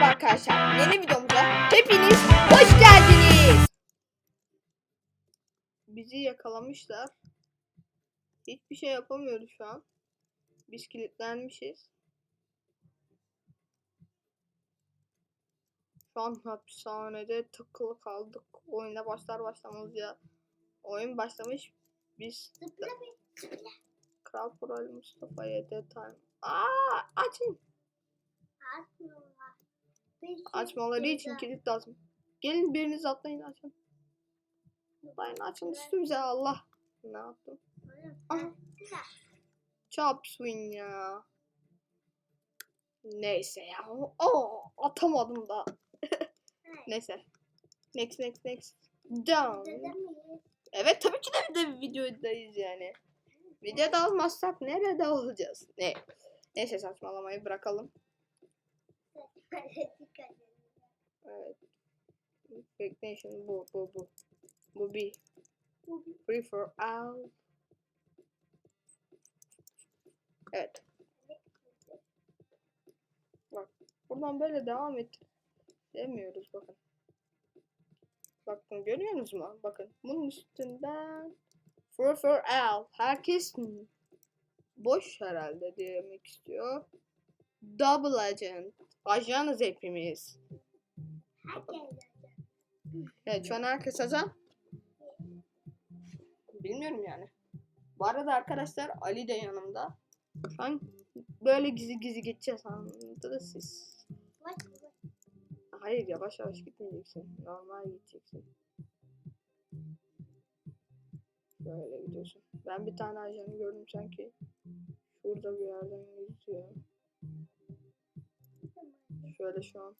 Merhaba arkadaşlar. Yeni videomuza hepiniz hoş geldiniz. Bizi yakalamışlar. Hiçbir şey yapamıyoruz şu an. Biz kilitlenmişiz. Şu an hapishanede takılı kaldık. Oyuna başlar başlamaz ya. Oyun başlamış. Biz Kral Pro Mustafa Yede Time. Aa açın. Açmaları için kilit lazım. Gelin biriniz atlayın açın. Atlayın açın üstümüze Allah. Ne yaptım? Aha. Chop swing ya. Neyse ya. Oo, atamadım da. Neyse. Next next next. Down. Evet tabii ki de bir de videodayız yani. Videoda olmazsak nerede olacağız? Ne? Neyse saçmalamayı bırakalım. Evet. Bekleyin şimdi bu bu bu. Bu bir. Free for all. Evet. Bak. Buradan böyle devam et. Demiyoruz bakın. Bakın görüyorsunuz mu? Bakın. Bunun üstünden Free for all. Herkes boş herhalde demek istiyor. Double agent. Ajanız hepimiz. Evet şu an herkes ajan. Bilmiyorum yani. Bu arada arkadaşlar Ali de yanımda. Şu an böyle gizli gizli geçeceğiz anladınız siz. Hayır yavaş yavaş gitmeyeceksin. Normal gideceksin. Böyle gidiyorsun. Ben bir tane ajanı gördüm sanki. Şurada bir yerden yüzüyor. Şöyle şu an.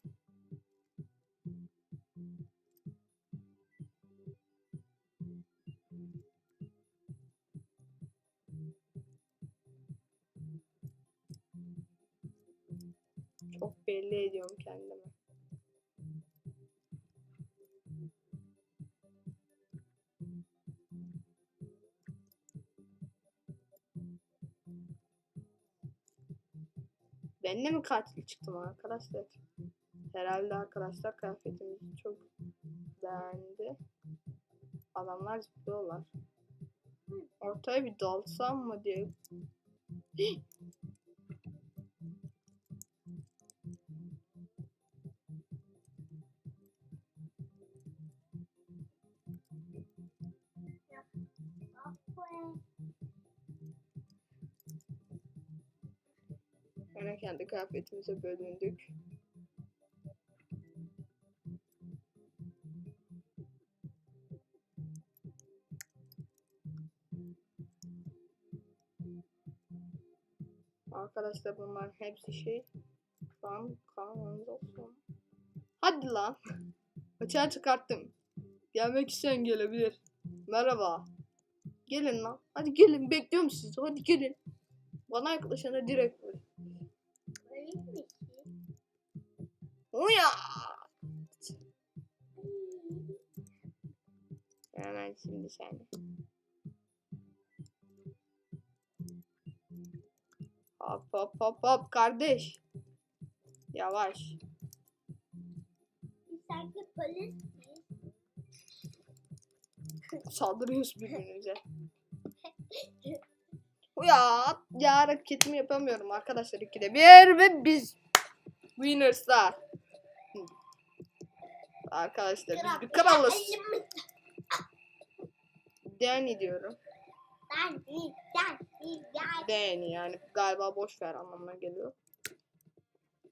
Belli ediyorum kendimi. Ben de mi katil çıktım arkadaşlar? Herhalde arkadaşlar kıyafetimizi çok beğendi. Adamlar zıplıyorlar. Ortaya bir dalsam mı diye. Yine kendi kıyafetimize bölündük. Arkadaşlar bunların hepsi şey. Şu an kanalımızda olsun. Hadi lan. Açığa çıkarttım. Gelmek isteyen gelebilir. Merhaba. Gelin lan. Hadi gelin bekliyorum sizi. Hadi gelin. Bana yaklaşana direkt vur. Uya. Hemen şimdi sen. Hop hop hop hop kardeş. Yavaş. Sanki polis Saldırıyoruz birbirimize. Uya ya hareketimi yapamıyorum arkadaşlar ikide bir ve biz winners'lar. Arkadaşlar biz bir kralız. Danny diyorum. Danny yani galiba boş ver anlamına geliyor.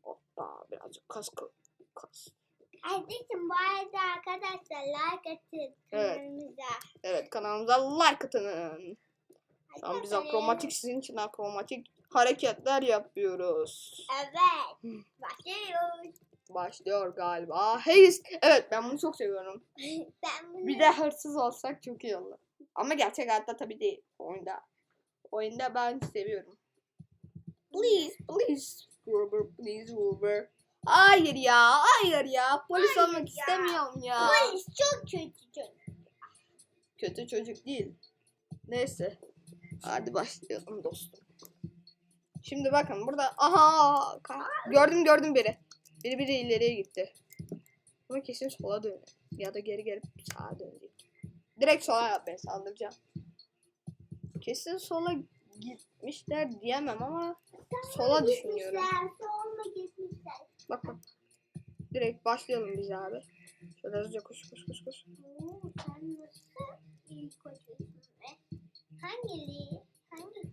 Hoppa birazcık kas kas. Kardeşim bu arada arkadaşlar like atın Evet. kanalımıza. Evet kanalımıza like atın. Şu an biz akromatik sizin için akromatik hareketler yapıyoruz. Evet. Başlıyoruz. Başlıyor galiba. Heist. Evet ben bunu çok seviyorum. ben bunu... Bir de hırsız olsak çok iyi olur. Ama gerçek hayatta tabii değil. Oyunda. Oyunda ben seviyorum. Please, please, Uber, please, Uber. Hayır ya, hayır ya. Polis Hayır olmak ya. istemiyorum ya. Polis çok kötü çocuk. Kötü çocuk değil. Neyse. Hadi başlayalım dostum. Şimdi bakın burada aha gördüm gördüm biri. Biri biri ileriye gitti. Ama kesin sola dönüyor. Ya da geri gelip sağa dönecek. Direkt sola yapmaya saldıracağım. Kesin sola gitmişler diyemem ama sola düşünüyorum. Gitmişler, Sonra gitmişler. Bak bak. Direkt başlayalım biz abi. Şöyle hızlıca koş koş koş koş. Oo, sen nasıl iyi koşuyorsun be? Hangili? Hangisi?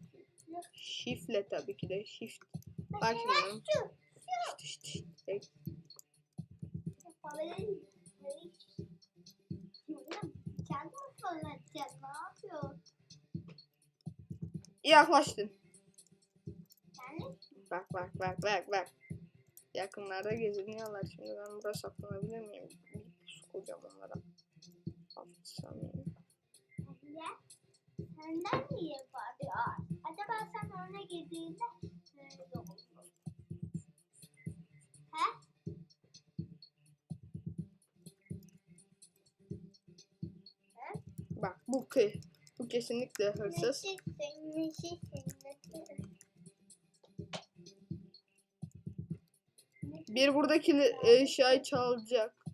Shift'le tabii ki de shift. Bak şimdi. Direkt fırlatacak? Ne yapıyor? yaklaştın. Bak bak bak bak bak. Yakınlarda geziniyorlar şimdi ben buraya saklanabilir miyim? Bir su koyacağım onlara. Sanıyorum. ya senden niye yapıyor? Acaba sen ona girdiğinde nerede olur? He? Bak bu ke bu kesinlikle hırsız. Neşesin, neşesin, Bir buradaki eşyayı çalacak.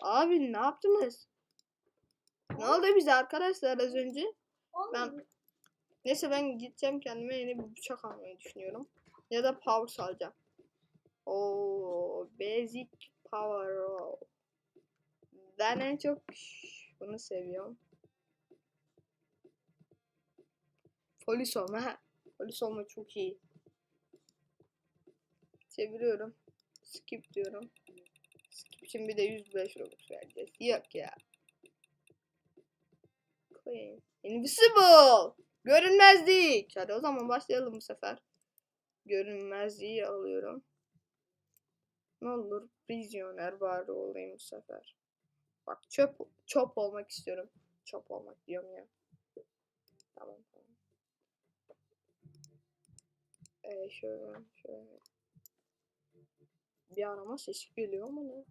Abi ne yaptınız? Ne oldu bize arkadaşlar az önce? Oğlum, Neyse ben gideceğim kendime yeni bir bıçak almayı düşünüyorum. Ya da power alacağım. Oo, basic power. Ben en çok bunu seviyorum. Polis olma. Polis olma çok iyi. Çeviriyorum. Skip diyorum. Skip için bir de 105 Robux vereceğiz. Yok ya. Claim. Invisible. Görünmezlik. Hadi o zaman başlayalım bu sefer. Görünmezliği alıyorum. Ne olur vizyoner bari olayım bu sefer. Bak çöp çöp olmak istiyorum. Çöp olmak diyorum ya. Tamam tamam. Ee, şöyle şöyle. Bir arama sesi geliyor ama ne?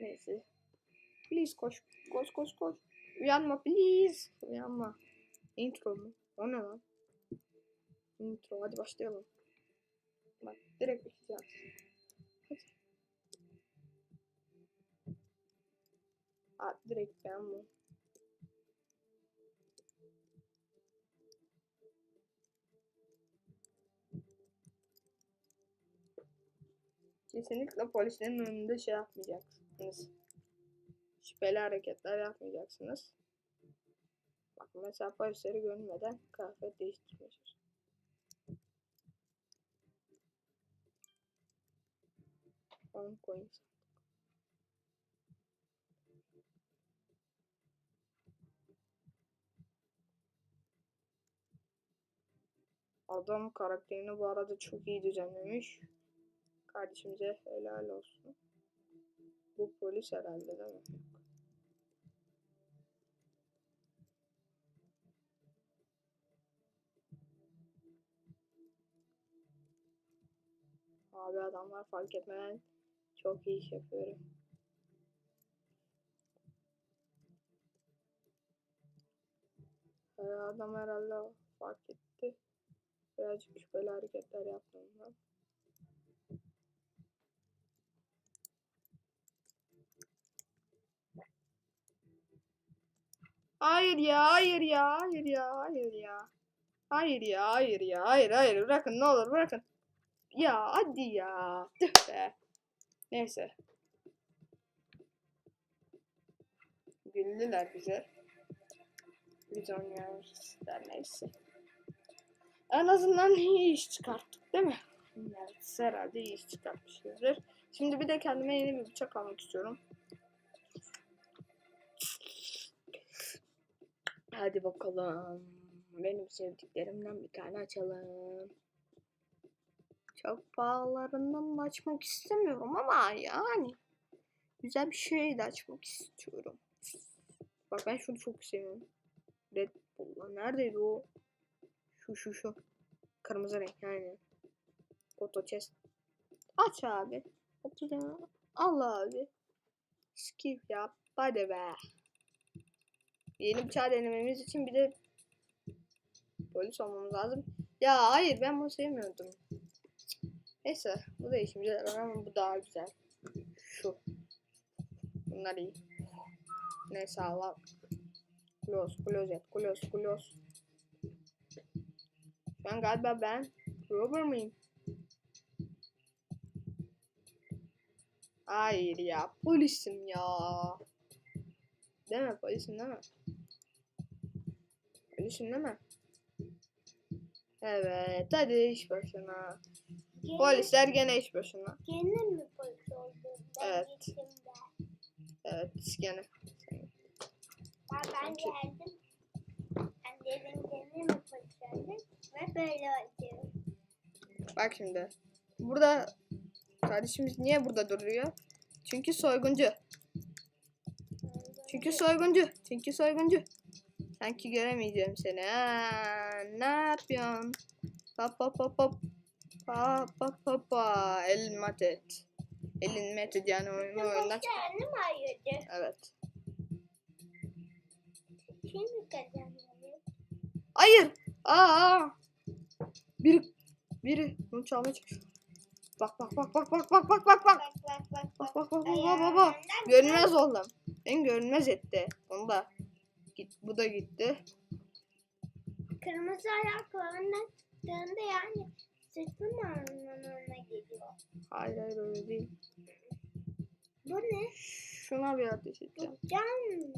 Neyse. Please koş koş koş koş. Uyanma please. Uyanma. Intro mu? O ne lan? Intro. Hadi başlayalım. Bak direkt bekleyeceğim. Hadi. Aa, direkt ben bu. Kesinlikle polislerin önünde şey yapmayacaksınız. Şüpheli hareketler yapmayacaksınız. Bak mesela polisleri görmeden kıyafet çalışıyorum. On coins. Adam karakterini bu arada çok iyi düzenlemiş. Kardeşimize helal olsun. Bu polis herhalde değil mi? Yok. Abi adamlar fark etmeden çok iyi iş yapıyorum. Ee, adam herhalde fark etti. Birazcık şüpheli hareketler yaptığımdan. Hayır ya, hayır ya, hayır ya, hayır ya. Hayır ya, hayır ya, hayır, hayır. Bırakın ne olur bırakın. Ya hadi ya. Tüh be. Neyse. Güldüler bize. Biz oynuyoruz der neyse. En azından iyi iş çıkarttık değil mi? Evet herhalde iyi iş çıkartmışızdır. Şimdi bir de kendime yeni bir bıçak almak istiyorum. Hadi bakalım. Benim sevdiklerimden bir tane açalım. Çok pahalılarından da açmak istemiyorum ama yani güzel bir şey de açmak istiyorum. Bak ben şunu çok seviyorum. Red Bull'la. Neredeydi o? Şu şu şu. Kırmızı renk yani. Auto chest. Aç abi. Ya. Al abi. Skip yap. Hadi be. Yeni bıçağı denememiz için bir de polis olmamız lazım. Ya hayır ben bunu sevmiyordum. Neyse bu da işimize yarar ama bu daha güzel. Şu. Bunlar iyi. Neyse Allah. Close, close, close. Şu an galiba ben robber mıyım? Hayır ya polisim ya. Değil mi polisim değil mi? Polisim değil mi? Evet hadi iş başına. Gene- Polisler gene iş başına. Gene mi polis oldun? Ben Evet. Evet gene. Ben, ben geldim. Ben dedim gene mi polis oldun? Ve böyle oldu. Bak şimdi. Burada kardeşimiz niye burada duruyor? Çünkü soyguncu. Çünkü soyguncu. Çünkü soyguncu. Sanki göremeyeceğim seni. Ha, ne yapıyorsun? Pa pa pa. Pa pa pa pa. Elin mat et. Elin mat et yani oyunu oyundan. Başlarını mı ayırdı? Evet. Kim kazandı? Hayır. Aa. Biri biri bunu çalmaya çalışıyor. Bak bak bak bak bak bak bak bak bak. Bak bak bak Bak bak bak bak bak bak bak. Görünmez oldum. Ben görünmez etti. Onu da git bu da gitti. Kırmızı ayaklarından çıktığında yani sırtım anlamına geliyor. Hayır hayır öyle değil. Bu ne? Şuna bir ateş edeceğim. Can mı?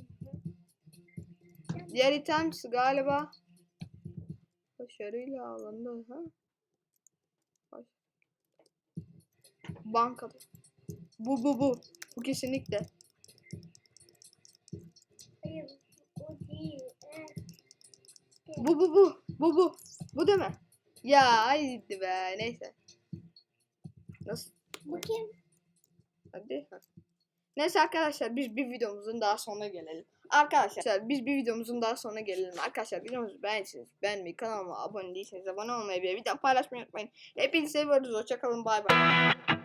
Diğer items galiba başarıyla alındı. Ha? Baş- Banka. Bu bu bu. Bu kesinlikle. Hayır bu değil. Evet. Bu bu bu. Bu bu. Bu değil mi? Ya haydi be. Neyse. Nasıl? Bu kim? Hadi. ha. Neyse arkadaşlar biz bir videomuzun daha sonuna gelelim. Arkadaşlar biz bir videomuzun daha sonuna gelelim. Arkadaşlar videomuzu beğendiyseniz beğenmeyi, kanalıma abone değilseniz abone olmayı ve video paylaşmayı unutmayın. Hepinizi seviyoruz. Hoşçakalın. Bay bay.